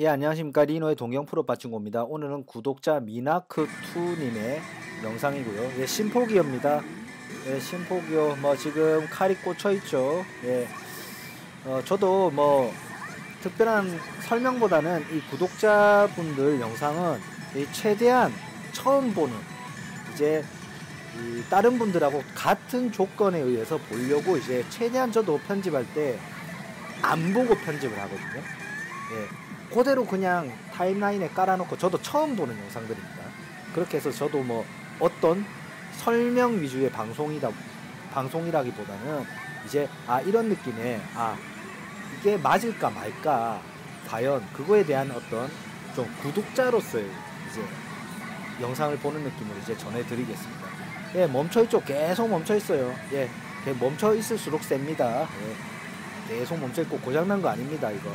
예, 안녕하십니까. 리노의 동경 프로 빠친고입니다. 오늘은 구독자 미나크2님의 영상이고요. 예, 심포기어입니다. 예, 심포기어. 뭐, 지금 칼이 꽂혀있죠. 예. 어, 저도 뭐, 특별한 설명보다는 이 구독자분들 영상은 이 최대한 처음 보는, 이제, 이 다른 분들하고 같은 조건에 의해서 보려고 이제 최대한 저도 편집할 때 안 보고 편집을 하거든요. 예. 그대로 그냥 타임라인에 깔아놓고 저도 처음 보는 영상들입니다. 그렇게 해서 저도 뭐 어떤 설명 위주의 방송이다 방송이라기보다는 이제 아 이런 느낌의 아 이게 맞을까 말까 과연 그거에 대한 어떤 좀 구독자로서의 이제 영상을 보는 느낌으로 이제 전해드리겠습니다. 예 멈춰있죠 계속 멈춰있어요. 예 멈춰 있을수록 셉니다. 예, 계속 멈춰있고 고장난 거 아닙니다 이거.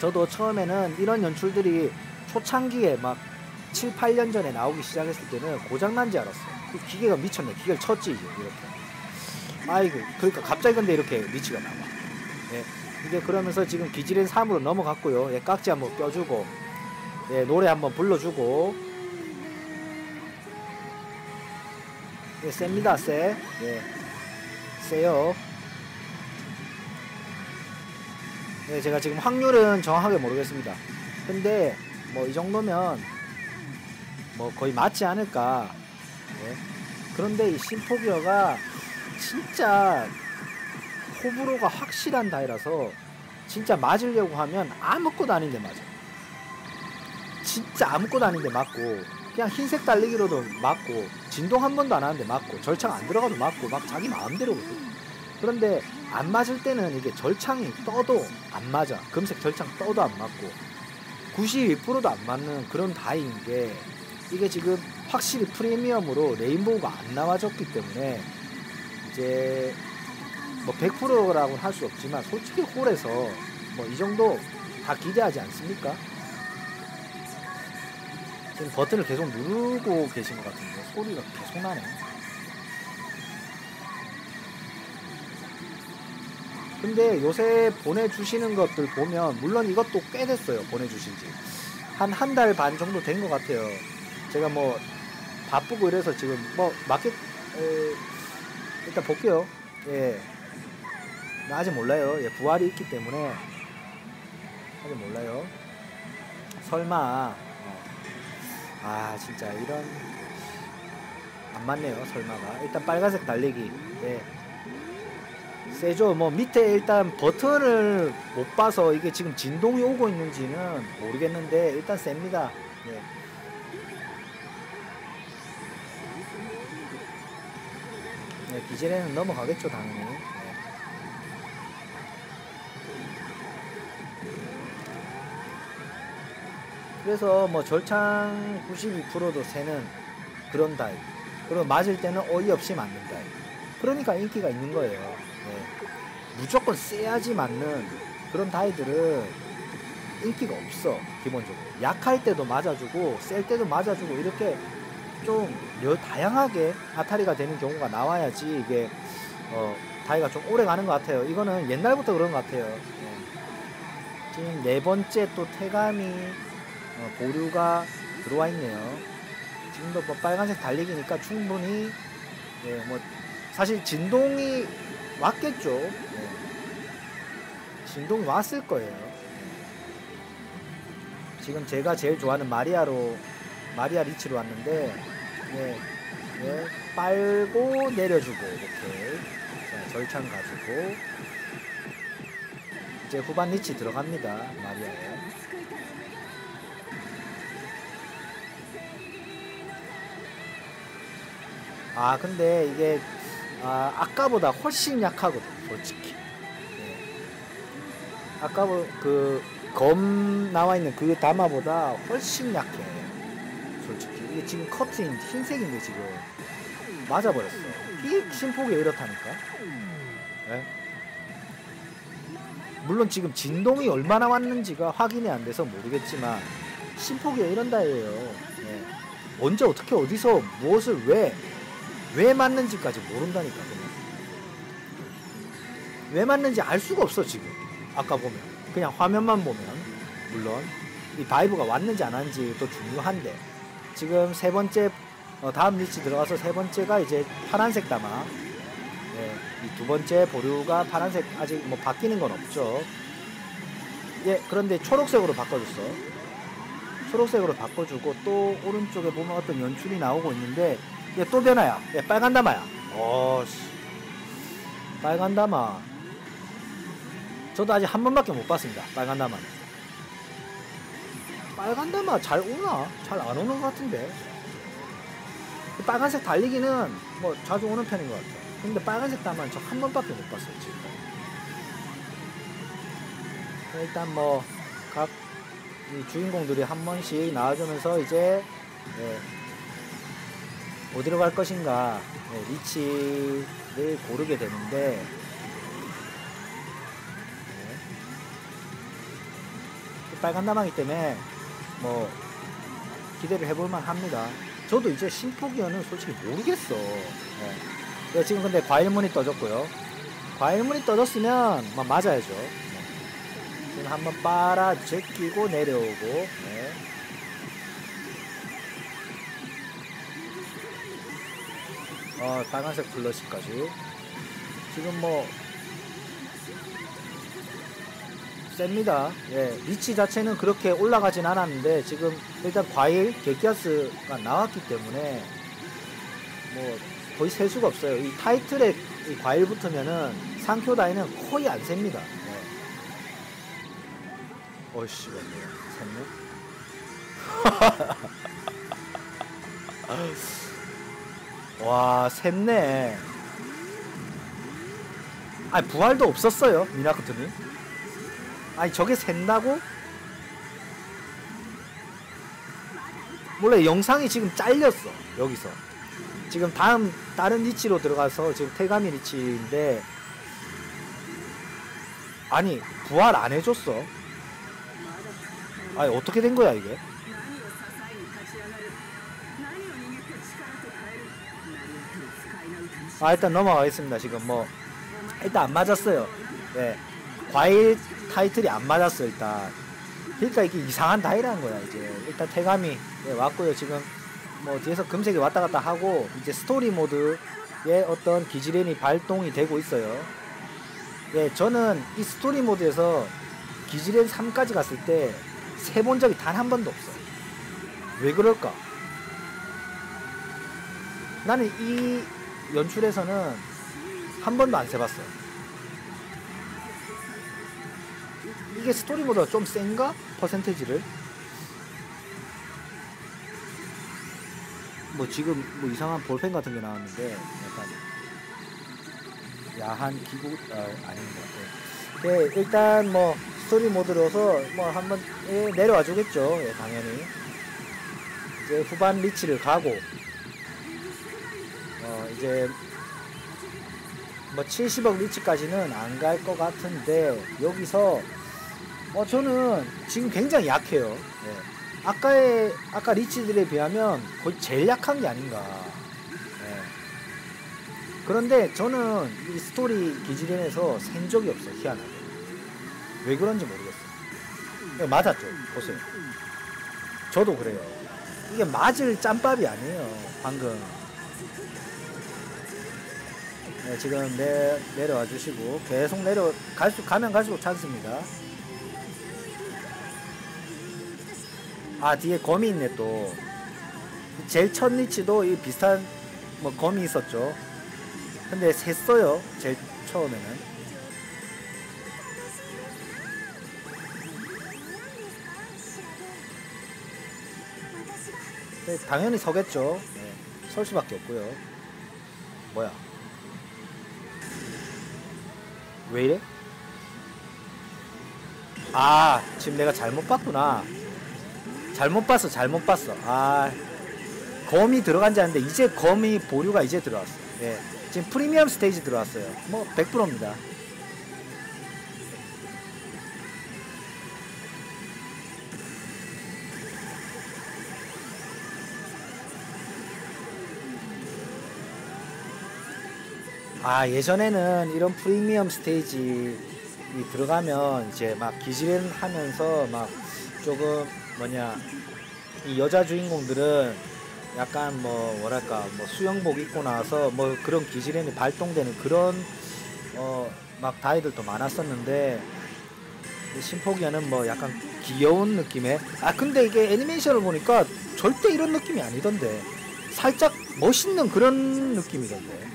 저도 처음에는 이런 연출들이 초창기에 막 7, 8년 전에 나오기 시작했을 때는 고장난 줄 알았어요. 그 기계가 미쳤네. 기계를 쳤지, 이제, 이렇게. 아이고, 그러니까 갑자기 근데 이렇게 리치가 나와. 예. 이게 그러면서 지금 기질인 3으로 넘어갔고요. 예, 깍지 한번 껴주고, 예, 노래 한번 불러주고, 예, 셉니다, 세. 예, 세요. 네, 제가 지금 확률은 정확하게 모르겠습니다. 근데 뭐 이 정도면 뭐 거의 맞지 않을까. 네. 그런데 이 심포기어가 진짜 호불호가 확실한 다이라서 진짜 맞으려고 하면 아무것도 아닌데 맞아. 진짜 아무것도 아닌데 맞고 그냥 흰색 달리기로도 맞고 진동 한 번도 안 하는데 맞고 절창 안 들어가도 맞고 막 자기 마음대로거든. 그런데 안 맞을 때는 이게 절창이 떠도 안 맞아. 금색 절창 떠도 안 맞고 92%도 안 맞는 그런 다이인 게 이게 지금 확실히 프리미엄으로 레인보우가 안 나와졌기 때문에 이제 뭐 100%라고는 할수 없지만 솔직히 홀에서 뭐 이 정도 다 기대하지 않습니까? 지금 버튼을 계속 누르고 계신 것 같은데 소리가 계속 나네. 근데 요새 보내주시는 것들 보면 물론 이것도 꽤 됐어요 보내주신 지 한 한 달 반 정도 된 것 같아요. 제가 뭐 바쁘고 이래서 지금 뭐 마켓 에, 일단 볼게요. 예. 아직 몰라요. 예, 부활이 있기 때문에 아직 몰라요. 설마 어. 아 진짜 이런 안 맞네요 설마가. 일단 빨간색 달리기. 예 세죠. 뭐 밑에 일단 버튼을 못 봐서 이게 지금 진동이 오고 있는지는 모르겠는데 일단 셉니다. 네. 네, 기질에는 넘어가겠죠 당연히. 네. 그래서 뭐 절창 92%도 세는 그런 다이. 그리고 맞을 때는 어이없이 맞는 다이. 그러니까 인기가 있는 거예요. 네. 무조건 세야지 맞는 그런 다이들은 인기가 없어 기본적으로 약할 때도 맞아주고 셀 때도 맞아주고 이렇게 좀 다양하게 아타리가 되는 경우가 나와야지 이게 어, 다이가 좀 오래 가는 것 같아요 이거는 옛날부터 그런 것 같아요 네. 지금 네 번째 또 태감이 어, 보류가 들어와 있네요 지금도 뭐 빨간색 달리기니까 충분히 네, 뭐 사실 진동이 왔겠죠. 네. 진동 왔을 거예요. 네. 지금 제가 제일 좋아하는 마리아로 마리아 리치로 왔는데 예, 예, 빨고 내려주고 이렇게 자, 절창 가지고 이제 후반 리치 들어갑니다 마리아에 아 근데 이게 아, 아까보다 훨씬 약하거든, 솔직히. 네. 아까 뭐 그검 나와 있는 그 다마보다 훨씬 약해. 솔직히. 이게 지금 커트인 흰색인데 지금 맞아버렸어. 이 심폭이 이렇다니까. 네? 물론 지금 진동이 얼마나 왔는지가 확인이 안 돼서 모르겠지만 심폭이 이런다 예요. 네. 언제 어떻게 어디서 무엇을 왜 왜 맞는지까지 모른다니까 그냥. 왜 맞는지 알 수가 없어 지금. 아까 보면. 그냥 화면만 보면. 물론 이 바이브가 왔는지 안 왔는지 또 중요한데. 지금 세 번째 어, 다음 리치 들어가서 세 번째가 이제 파란색 담아 예, 이두 번째 보류가 파란색 아직 뭐 바뀌는 건 없죠. 예 그런데 초록색으로 바꿔줬어. 초록색으로 바꿔주고 또 오른쪽에 보면 어떤 연출이 나오고 있는데 얘또 변화야 얘 빨간 담아야 어씨. 빨간 담아. 저도 아직 한 번밖에 못 봤습니다 빨간 담아는. 빨간 담아 잘 오나? 잘 안 오는 것 같은데. 그 빨간색 달리기는 뭐 자주 오는 편인 것 같아요. 근데 빨간색 담아는 저 한 번밖에 못 봤어요 지금. 일단 뭐 각 이 주인공들이 한 번씩 나와주면서 이제 네, 어디로 갈 것인가 네, 리치를 고르게 되는데 네. 빨간 나망이기 때문에 뭐 기대를 해볼만 합니다. 저도 이제 신포기어는 솔직히 모르겠어. 네. 네, 지금 근데 과일문이 떠졌고요. 과일문이 떠졌으면 막 맞아야죠. 지금 한번 빨아 제끼고 내려오고 어, 빨간색 블러시까지 지금 뭐 셉니다. 예, 리치 자체는 그렇게 올라가진 않았는데 지금 일단 과일 개기아스가 나왔기 때문에 뭐 거의 셀 수가 없어요. 이 타이틀에 이 과일 붙으면은 상표다이는 거의 안 셉니다. 어이씨 맞네요 샜네 와 샜네 아니 부활도 없었어요 미나코트님 아니 저게 샌다고? 몰래 영상이 지금 잘렸어 여기서 지금 다음 다른 리치로 들어가서 지금 태가미 리치인데 아니 부활 안 해줬어 아니 어떻게 된 거야 이게? 아 일단 넘어가겠습니다 지금 뭐. 일단 안 맞았어요. 예 과일 타이틀이 안 맞았어 일단. 그러니까 이게 이상한 다이라는 거야 이제. 일단 태감이 예, 왔고요 지금. 뭐 뒤에서 금색이 왔다 갔다 하고 이제 스토리 모드의 어떤 기지렌이 발동이 되고 있어요. 예 저는 이 스토리 모드에서 기지렌 3까지 갔을 때 세 본 적이 단 한 번도 없어. 왜 그럴까? 나는 이 연출에서는 한 번도 안 세봤어. 이게 스토리보다 좀 센가? 퍼센테지를? 뭐 지금 뭐 이상한 볼펜 같은 게 나왔는데 약간 야한 기구 아, 아닌 것 같아. 네, 일단 뭐 스토리 모드로서 뭐 한번 예, 내려와 주겠죠. 예, 당연히. 이제 후반 리치를 가고 어 이제 뭐 70억 리치까지는 안 갈 것 같은데 여기서 어 저는 지금 굉장히 약해요. 예. 아까의 아까 리치들에 비하면 거의 제일 약한 게 아닌가. 예. 그런데 저는 이 스토리 기지련에서 센 적이 없어 희한하게. 왜 그런지 모르겠어요. 네, 맞았죠. 보세요. 저도 그래요. 이게 맞을 짬밥이 아니에요. 방금. 네, 지금 내, 내려와 주시고 계속 내려 갈수 가면 갈수록 찬스입니다. 아 뒤에 검이 있네 또. 제일 첫 리치도 이 비슷한 뭐 검이 있었죠. 근데 샜어요. 제일 처음에는. 네, 당연히 서겠죠. 네, 설 수밖에 없고요. 뭐야? 왜 이래? 아, 지금 내가 잘못 봤구나. 잘못 봤어, 잘못 봤어. 아, 검이 들어간지 않는데 이제 검이 보류가 이제 들어왔어. 예. 지금 프리미엄 스테이지 들어왔어요. 뭐 100%입니다. 아 예전에는 이런 프리미엄 스테이지 들어가면 이제 막 기지렌 하면서 막 조금 뭐냐 이 여자 주인공들은 약간 뭐 뭐랄까 뭐 수영복 입고 나서 뭐 그런 기질이 발동되는 그런 어 막 다이들도 많았었는데 이 심포기아는 뭐 약간 귀여운 느낌의 아 근데 이게 애니메이션을 보니까 절대 이런 느낌이 아니던데. 살짝 멋있는 그런 느낌이던데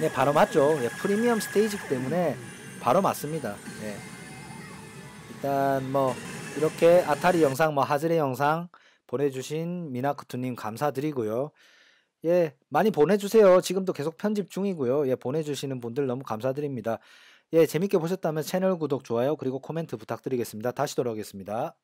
네 바로 맞죠. 예, 프리미엄 스테이지기 때문에 바로 맞습니다. 예. 일단 뭐 이렇게 아타리 영상 뭐 하즈레 영상 보내주신 미나크투님 감사드리고요. 예 많이 보내주세요. 지금도 계속 편집 중이고요. 예 보내주시는 분들 너무 감사드립니다. 예 재밌게 보셨다면 채널 구독 좋아요 그리고 코멘트 부탁드리겠습니다. 다시 돌아오겠습니다